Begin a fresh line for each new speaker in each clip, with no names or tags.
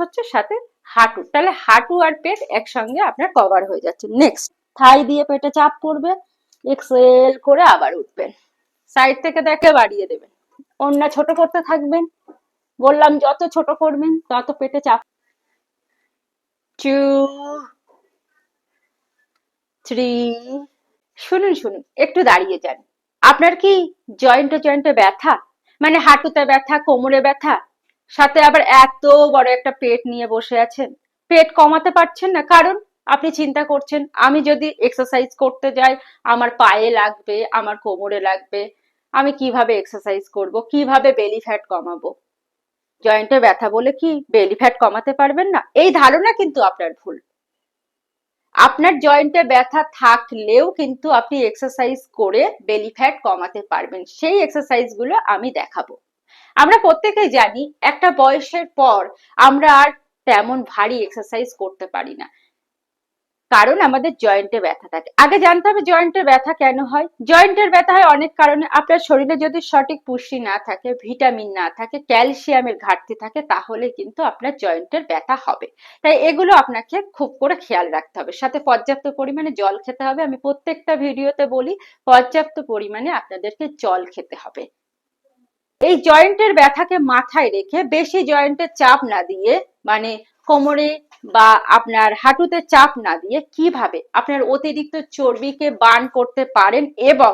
হচ্ছে সাথে হাঁটু। তাহলে হাঁটু আর পেট একসঙ্গে আপনার কভার হয়ে যাচ্ছে। নেক্সট থাই দিয়ে পেটে চাপ পড়বে। এক্সেল করে আবার উঠবেন। সাইড থেকে দেখে বাড়িয়ে দেবেন। অন্য ছোট করতে থাকবেন। বললাম, যত ছোট করবেন, তত পেটে চাপ টু থ্রি শুনুন শুনুন, একটু দাঁড়িয়ে যান। আপনার কি জয়েন্টে জয়েন্টে ব্যথা? মানে হাঁটুতে ব্যথা, কোমরে ব্যথা? সাথে আবার এত বড় একটা পেট নিয়ে বসে আছেন। পেট কমাতে পারছেন না, কারণ আপনি চিন্তা করছেন, আমি যদি এক্সারসাইজ করতে যাই, আমার পায়ে লাগবে, আমার কোমরে লাগবে, আমি কীভাবে এক্সারসাইজ করব, কীভাবে বেলি ফ্যাট কমাবো? জয়েন্টে ব্যথা বলে কি বেলি ফ্যাট কমাতে পারবেন না? এই ধারণা কিন্তু আপনার ভুল। আপনার জয়েন্টে ব্যথা থাকলেও কিন্তু আপনি এক্সারসাইজ করে বেলি ফ্যাট কমাতে পারবেন। সেই এক্সারসাইজগুলো আমি দেখাবো। আমরা প্রত্যেকেই জানি একটা বয়সের পর আমরা আর তেমন ভারী এক্সারসাইজ করতে পারি না। কারণ আমাদের জয়েন্টে ব্যথা থাকে। আগে জানতে হবে জয়েন্টের ব্যথা কেন হয়? জয়েন্টের ব্যথা হয় অনেক কারণে। আপনার শরীরে যদি সঠিক পুষ্টি না থাকে ভিটামিন না থাকে ক্যালসিয়ামের ঘাটতি থাকে, তাহলে কিন্তু আপনার জয়েন্টের ব্যথা হবে। তাই এগুলো আপনাকে খুব করে খেয়াল রাখতে হবে। সাথে পর্যাপ্ত পরিমাণে জল খেতে হবে। আমি প্রত্যেকটা ভিডিওতে বলি, পর্যাপ্ত পরিমাণে আপনাদেরকে জল খেতে হবে। এই জয়েন্টের ব্যথাকে মাথায় রেখে বেশি জয়েন্টের চাপ না দিয়ে মানে কোমরে বা আপনার হাঁটুতে চাপ না দিয়ে কীভাবে আপনার অতিরিক্ত চর্বিকে বার্ন করতে পারেন এবং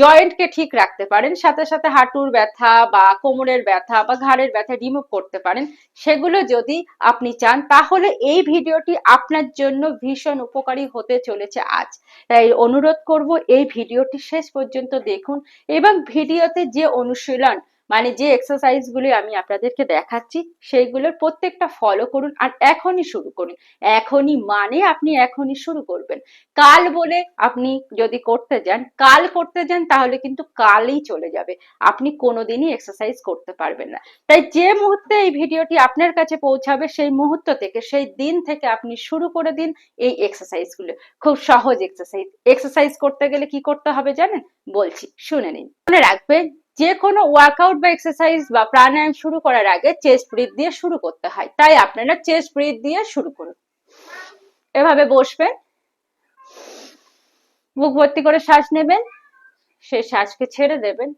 জয়েন্টকে ঠিক রাখতে পারেন, সাথে সাথে হাঁটুর ব্যথা বা কোমরের ব্যথা বা ঘাড়ের ব্যথা রিমুভ করতে পারেন, সেগুলো যদি আপনি চান, তাহলে এই ভিডিওটি আপনার জন্য ভীষণ উপকারী হতে চলেছে আজ। তাই অনুরোধ করব, এই ভিডিওটি শেষ পর্যন্ত দেখুন এবং ভিডিওতে যে অনুশীলন মানে যে এক্সারসাইজ গুলি আমি আপনাদেরকে দেখাচ্ছি, সেইগুলোর প্রত্যেকটা ফলো করুন আর এখনই শুরু করুন। এখনই মানে আপনি এখনই শুরু করবেন। কাল বলে আপনি যদি করতে যান, কাল করতে যান তাহলে কিন্তু কালই চলে যাবে। আপনি কোনোদিনই এক্সারসাইজ করতে পারবেন না। তাই যে মুহূর্তে এই ভিডিওটি আপনার কাছে পৌঁছাবে, সেই মুহূর্ত থেকে, সেই দিন থেকে আপনি শুরু করে দিন এই এক্সারসাইজগুলো। খুব সহজ এক্সারসাইজ এক্সারসাইজ করতে গেলে কি করতে হবে জানেন? বলছি, শুনে নিন। মনে রাখবেন যে কোনো ওয়ার্কআউট বা এক্সারসাইজ বা প্রাণায়াম শুরু করার আগে চেস্ট ব্রিথ দিয়ে শুরু করতে হয়। তাই আপনারা চেস্ট ব্রিথ দিয়ে শুরু করুন। এভাবে বসবেন। বুক ভর্তি করে শ্বাস নেবেন। সেই শ্বাসকে ছেড়ে দেবেন।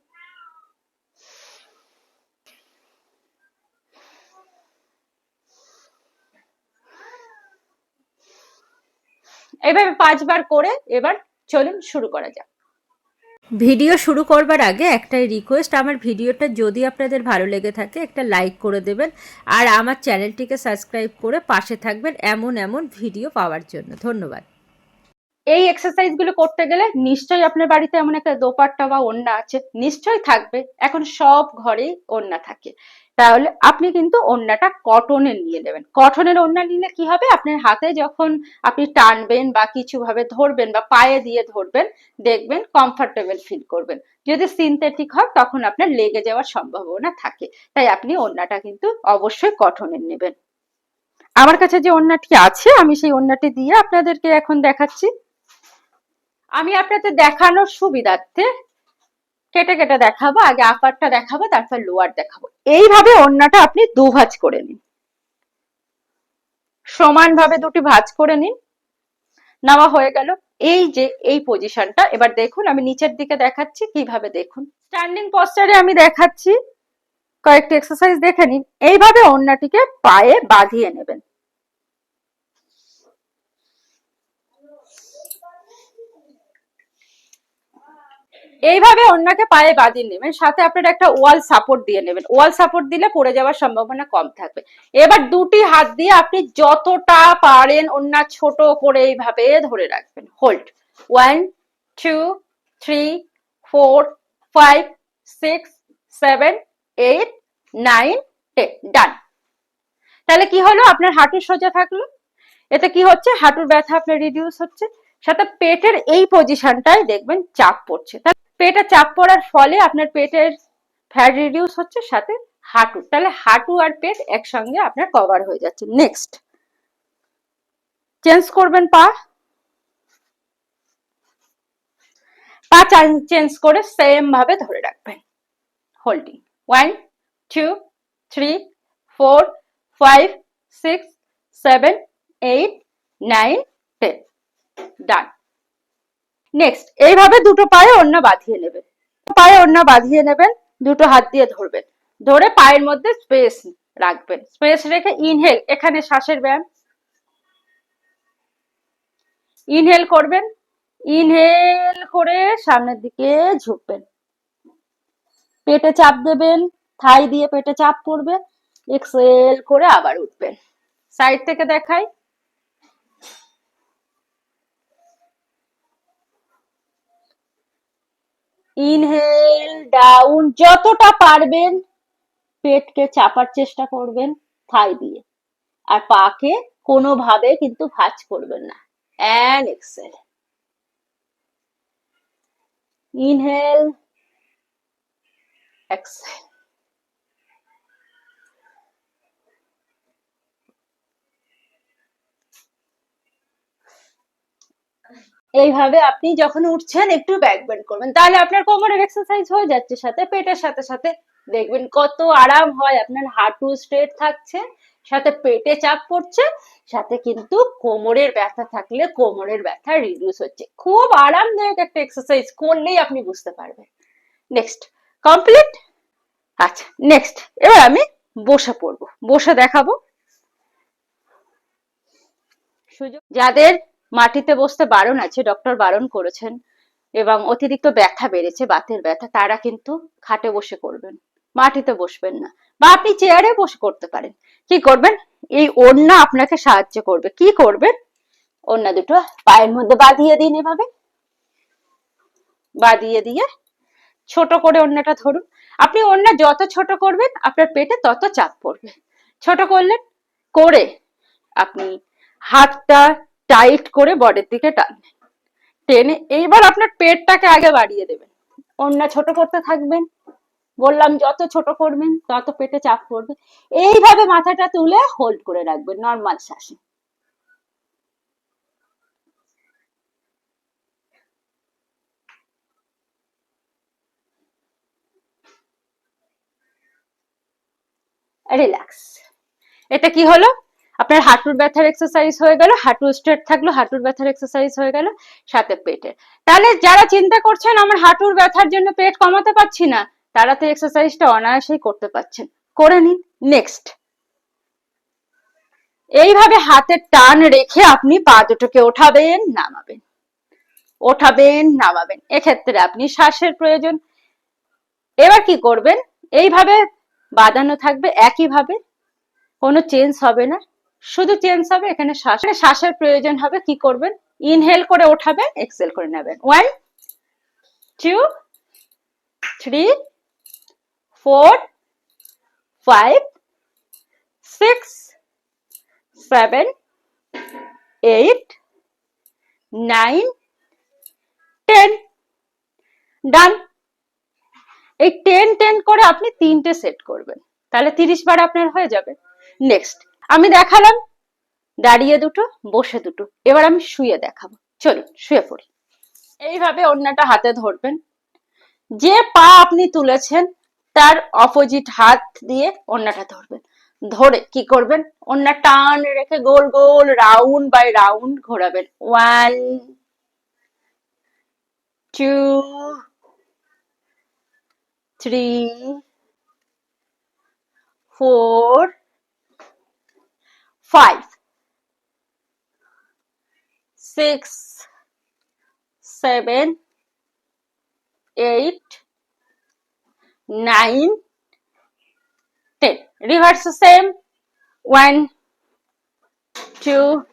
এভাবে পাঁচবার করে এবার চলুন শুরু করা যাক। ভিডিও শুরু করবার আগে একটাই রিকোয়েস্ট আমার ভিডিওটা যদি আপনাদের ভালো লেগে থাকে, একটা লাইক করে দেবেন আর আমার চ্যানেলটিকে সাবস্ক্রাইব করে পাশে থাকবেন এমন এমন ভিডিও পাওয়ার জন্য। ধন্যবাদ। এই এক্সারসাইজগুলো করতে গেলে নিশ্চয়ই আপনার বাড়িতে এমন একটা দোপাট্টা বা ওন্না আছে, নিশ্চয়ই থাকবে। এখন সব ঘরেই ওন্না থাকে। তাহলে আপনি কিন্তু ওন্নাটা কটনের নিয়ে নেবেন। কটনের ওন্না নিলে কি হবে? আপনার হাতে যখন আপনি টানবেন বা কিছু ভাবে ধরবেন বা পায়ে দিয়ে ধরবেন, দেখবেন কমফর্টেবল ফিল করবেন। যদি সিনথেটিক হয়, তখন আপনার লেগে যাওয়ার সম্ভাবনা থাকে। তাই আপনি ওন্নাটা কিন্তু অবশ্যই কটনের নেবেন। আমার কাছে যে ওন্নাটি আছে, আমি সেই ওন্নাটি দিয়ে আপনাদেরকে এখন দেখাচ্ছি। আমি আপনাদের দেখানোর সুবিধার্থে কেটে কেটে দেখাবো, আগে আপারটা দেখাবো, তারপর লোয়ার দেখাবো। এইভাবে ওড়নাটা আপনি দু ভাঁজ করে নিন। সমান ভাবে দুটি ভাঁজ করে নিন। নেওয়া হয়ে গেল। এই যে, এই পজিশনটা এবার দেখুন, আমি নিচের দিকে দেখাচ্ছি, কীভাবে দেখুন। স্ট্যান্ডিং পস্টারে আমি দেখাচ্ছি। কয়েকটি এক্সারসাইজ দেখে নিন। এইভাবে ওড়নাটিকে পায়ে বাঁধিয়ে নেবেন। এইভাবে অন্যকে পায়ে বাঁধিয়ে নেবেন, সাথে আপনারা একটা ওয়াল সাপোর্ট দিয়ে নেবেন। ওয়াল সাপোর্ট দিলে পড়ে যাওয়ার সম্ভাবনা কম থাকবে। এবার দুটি হাত দিয়ে আপনি যতটা পারেন অন্য ছোট করে এইভাবে ধরে রাখবেন। Hold one two three four five six seven eight nine ten done তাহলে কি হলো? আপনার হাঁটু সোজা থাকল। এতে কি হচ্ছে? হাঁটুর ব্যথা আপনার রিডিউস হচ্ছে। সাথে পেটের এই পজিশনটায় দেখবেন চাপ পড়ছে। পেটে চাপ পড়ার ফলে আপনার পেটের ফ্যাট রিডিউস হচ্ছে, সাথে হাঁটু। তাহলে হাঁটু আর পেট একসঙ্গে আপনার কভার হয়ে যাচ্ছে। নেক্সট চেঞ্জ করবেন পা। পা চেঞ্জ করে সেম ভাবে ধরে রাখবেন। Holding one two three four five six seven eight nine ten done next এইভাবে দুটো পায়ে অন্য বাঁধিয়ে নেবেন। পায়ে অন্য বাঁধিয়ে নেবেন, দুটো হাত দিয়ে ধরবেন। ধরে পায়ের মধ্যে স্পেস রাখবেন। স্পেস রেখে ইনহেল এখানে শ্বাসের ব্যায়াম। ইনহেল করবেন ইনহেল করে সামনের দিকে ঝুঁকবেন। পেটে চাপ দেবেন থাই দিয়ে পেটে চাপ পড়বে। এক্সেল করে আবার উঠবেন। সাইড থেকে দেখাই। ইনহেল ডাউন যতটা পারবেন পেটকে চাপার চেষ্টা করবেন থাই দিয়ে। আর পাকে কোনোভাবে কিন্তু ভাঁজ করবেন না। অ্যান্ড এক্সেল ইনহেল এক্সেল এইভাবে আপনি যখন উঠছেন, একটু ব্যাক বেন্ড করবেন। তাহলে আপনার কোমরের এক্সারসাইজ হয়ে যাচ্ছে, সাথে পেটের সাথে সাথে দেখবেন কত আরাম হয়। আপনার হাঁটু স্ট্রেট থাকছে, সাথে পেটে চাপ পড়ছে, সাথে কিন্তু কোমরের ব্যথা থাকলে কোমরের ব্যথা রিডিউস হচ্ছে। খুব আরামদায়ক একটা এক্সারসাইজ করলেই আপনি বুঝতে পারবেন। নেক্সট কমপ্লিট আচ্ছা নেক্সট এবার আমি বসে পড়ব। বসে দেখাবো। সুযোগ যাদের মাটিতে বসতে বারণ আছে ডক্টর বারণ করেছেন এবং অতিরিক্ত ব্যথা বেড়েছে, বাতের ব্যথা, তারা কিন্তু খাটে বসে করবেন, মাটিতে বসবেন না বা আপনি চেয়ারে বসে করতে পারেন। কি করবেন? এই ওড়না আপনাকে সাহায্য করবে। কি করবেন? ওড়না দুটো পায়ের মধ্যে বাঁধিয়ে দিন এভাবে। বাঁধিয়ে দিয়ে ছোট করে ওড়নাটা ধরুন। আপনি ওড়না যত ছোট করবেন, আপনার পেটে তত চাপ পড়বে। ছোট করলেন, করে আপনি হাতটা টাইট করে বডির দিকে টানবেন টেনে এইবার আপনার পেটটাকে আগে বাড়িয়ে দেবেন। ওড়না ছোট করতে থাকবেন। বললাম, যত ছোট করবেন, তত পেটে চাপ পড়বে। এইভাবে মাথাটা তুলে হোল্ড করে রাখবেন নর্মাল শ্বাসে। রিল্যাক্স এটা কি হলো? আপনার হাঁটুর ব্যথার এক্সারসাইজ হয়ে গেল হাঁটু স্ট্রেট থাকল, হাঁটুর ব্যথার এক্সারসাইজ হয়ে গেল, সাথে পেটের। তাহলে যারা চিন্তা করছেন, আমার হাঁটুর ব্যথার জন্য পেট কমাতে পারছি না, তারা তো এক্সারসাইজটা অনায়াসেই করতে পারছেন। করে নিন নেক্সট এইভাবে হাতের টান রেখে আপনি পা দুটোকে ওঠাবেন, নামাবেন। ওঠাবেন, নামাবেন। এক্ষেত্রে আপনি শ্বাসের প্রয়োজন। এবার কি করবেন? এইভাবে বাঁধানো থাকবে, একইভাবে। কোনো চেঞ্জ হবে না। শুধু চেঞ্জ হবে, এখানে শ্বাস শ্বাসের প্রয়োজন হবে, কি করবেন? ইনহেল করে ওঠাবেন এক্সেল করে নেবেন। One two three four five six seven eight nine ten done এই টেন টেন করে আপনি তিনটে সেট করবেন। তাহলে তিরিশ বার আপনার হয়ে যাবে। নেক্সট আমি দেখালাম। দাঁড়িয়ে দুটো, বসে দুটো। এবার আমি শুয়ে দেখাবো। চলুন, শুয়ে পড়ি। এইভাবে অন্যটা হাতে ধরবেন। যে পা আপনি তুলেছেন, তার অপোজিট হাত দিয়ে অন্যটা ধরবেন। ধরে কি করবেন? অন্য টান রেখে গোল গোল, round by round ঘোরাবেন। One, two, three, four five, six, seven, eight, nine, ten. Reverse the same. One, two,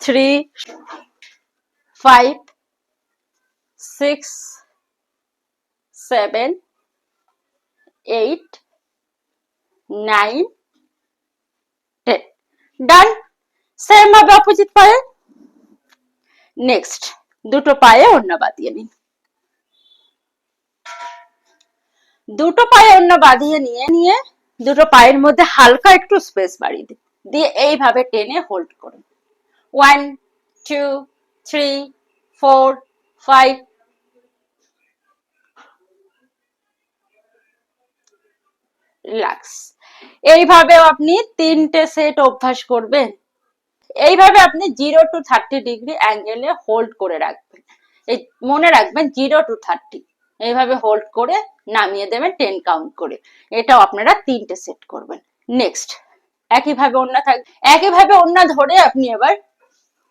three, five, six, seven, eight, nine, done same ভাবে অপোজিট পায়ে। নেক্সট দুটো পায়ে অন্য বাঁধিয়ে নিন। দুটো পায়ে অন্য বাঁধিয়ে নিয়ে নিয়ে দুটো পায়ের মধ্যে হালকা একটু স্পেস বাড়িয়ে দিন। দিয়ে এইভাবে টেনে হোল্ড করুন। One two three four five relax এইভাবেও আপনি তিনটে সেট অভ্যাস করবেন। এইভাবে আপনি জিরো টু থার্টি ডিগ্রি অ্যাঙ্গেলে হোল্ড করে রাখবেন। এই মনে রাখবেন জিরো টু থার্টি এইভাবে হোল্ড করে নামিয়ে দেবেন টেন কাউন্ট করে। এটাও আপনারা তিনটে সেট করবেন। নেক্সট একইভাবে অন্য থাক একইভাবে অন্য ধরে আপনি এবার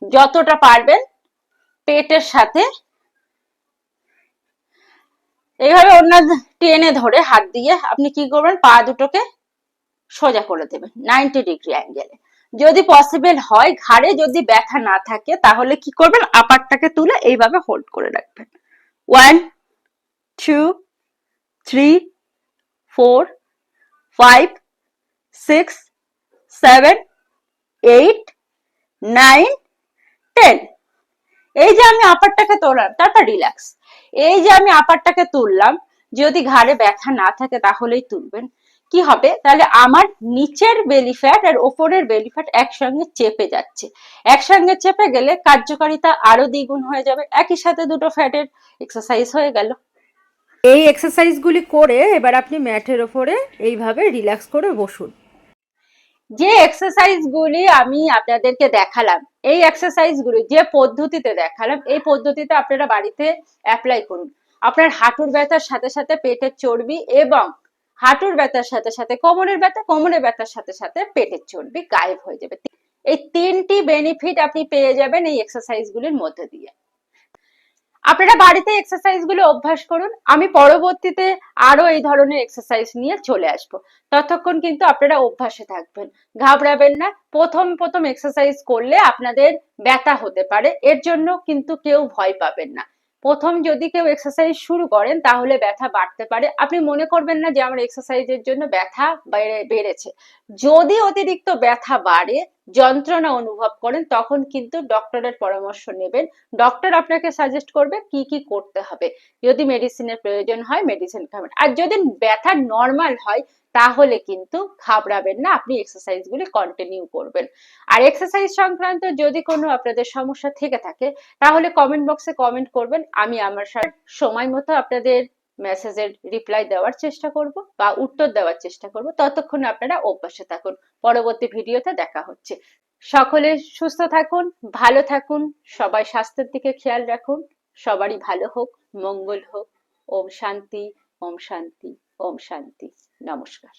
যতটা পারবেন পেটের সাথে এইভাবে অন্য টেনে ধরে হাত দিয়ে আপনি কি করবেন, পা দুটোকে সোজা করে দেবেন নাইনটি ডিগ্রি অ্যাঙ্গেলে যদি পসিবল হয়, ঘাড়ে যদি ব্যথা না থাকে, তাহলে কি করবেন? আপারটাকে তুলে এইভাবে হোল্ড করে রাখবেন। One two three four five six seven eight nine ten এই যে আমি আপারটাকে তোলাম, তারপর রিল্যাক্স এই যে আমি আপারটাকে তুললাম, যদি ঘাড়ে ব্যথা না থাকে, তাহলেই তুলবেন। কি হবে? তাহলে আমার নিচের বেলি ফ্যাট আর ওপরের বেলি ফ্যাট একসঙ্গে চেপে যাচ্ছে। একসঙ্গে চেপে গেলে কার্যকারিতা আরও দ্বিগুণ হয়ে যাবে। একই সাথে দুটো ফ্যাটের এক্সারসাইজ হয়ে গেল।
এই এক্সারসাইজগুলি করে এবার আপনি ম্যাটের ওপরে এইভাবে রিল্যাক্স করে বসুন।
যে এক্সারসাইজ গুলি আমি আপনাদেরকে দেখালাম এই এক্সারসাইজ গুলি যে পদ্ধতিতে দেখালাম এই পদ্ধতিতে আপনারা বাড়িতে অ্যাপ্লাই করুন। আপনার হাঁটুর ব্যথার সাথে সাথে পেটের চর্বি এবং হাঁটুর ব্যথার সাথে সাথে, কোমরের ব্যথা, কোমরের ব্যথার সাথে সাথে পেটের চর্বি গায়েব হয়ে যাবে। এই তিনটি বেনিফিট আপনি পেয়ে যাবেন এই এক্সারসাইজ গুলির মধ্যে দিয়ে। আপনারা বাড়িতে এক্সারসাইজগুলো অভ্যাস করুন। আমি পরবর্তীতে আরও এই ধরনের এক্সারসাইজ নিয়ে চলে আসব। ততক্ষণ কিন্তু আপনারা অভ্যাসে থাকবেন। ঘাবড়াবেন না। প্রথম প্রথম এক্সারসাইজ করলে আপনাদের ব্যথা হতে পারে। এর জন্য কিন্তু কেউ ভয় পাবেন না। প্রথম যদি কেউ এক্সারসাইজ শুরু করেন, তাহলে ব্যথা বাড়তে পারে। আপনি মনে করবেন না যে আমার এক্সারসাইজের জন্য ব্যথা বেড়েছে। যদি অতিরিক্ত ব্যথা বাড়ে, যন্ত্রণা অনুভব করেন, তখন কিন্তু ডক্টরের পরামর্শ নেবেন। ডক্টর আপনাকে সাজেস্ট করবে কি কি করতে হবে। যদি মেডিসিনের প্রয়োজন হয় মেডিসিন খাবেন। আর যদি ব্যথা নর্মাল হয় তাহলে কিন্তু ঘাবড়াবেন না, আপনি এক্সারসাইজ গুলি কন্টিনিউ করবেন। আর এক্সারসাইজ সংক্রান্ত যদি কোনো আপনাদের সমস্যা থেকে থাকে, তাহলে কমেন্ট বক্সে কমেন্ট করবেন, আমি আমার সময় মতো আপনাদের মেসেজের রিপ্লাই দেওয়ার চেষ্টা করব বা উত্তর দেওয়ার চেষ্টা করব। ততক্ষণ আপনারা অভ্যাসে থাকুন। পরবর্তী ভিডিওতে দেখা হচ্ছে। সকলে সুস্থ থাকুন, ভালো থাকুন, সবাই স্বাস্থ্যের দিকে খেয়াল রাখুন, সবারই ভালো হোক, মঙ্গল হোক। ওম শান্তি ওম শান্তি। ওম শান্তি। নমস্কার।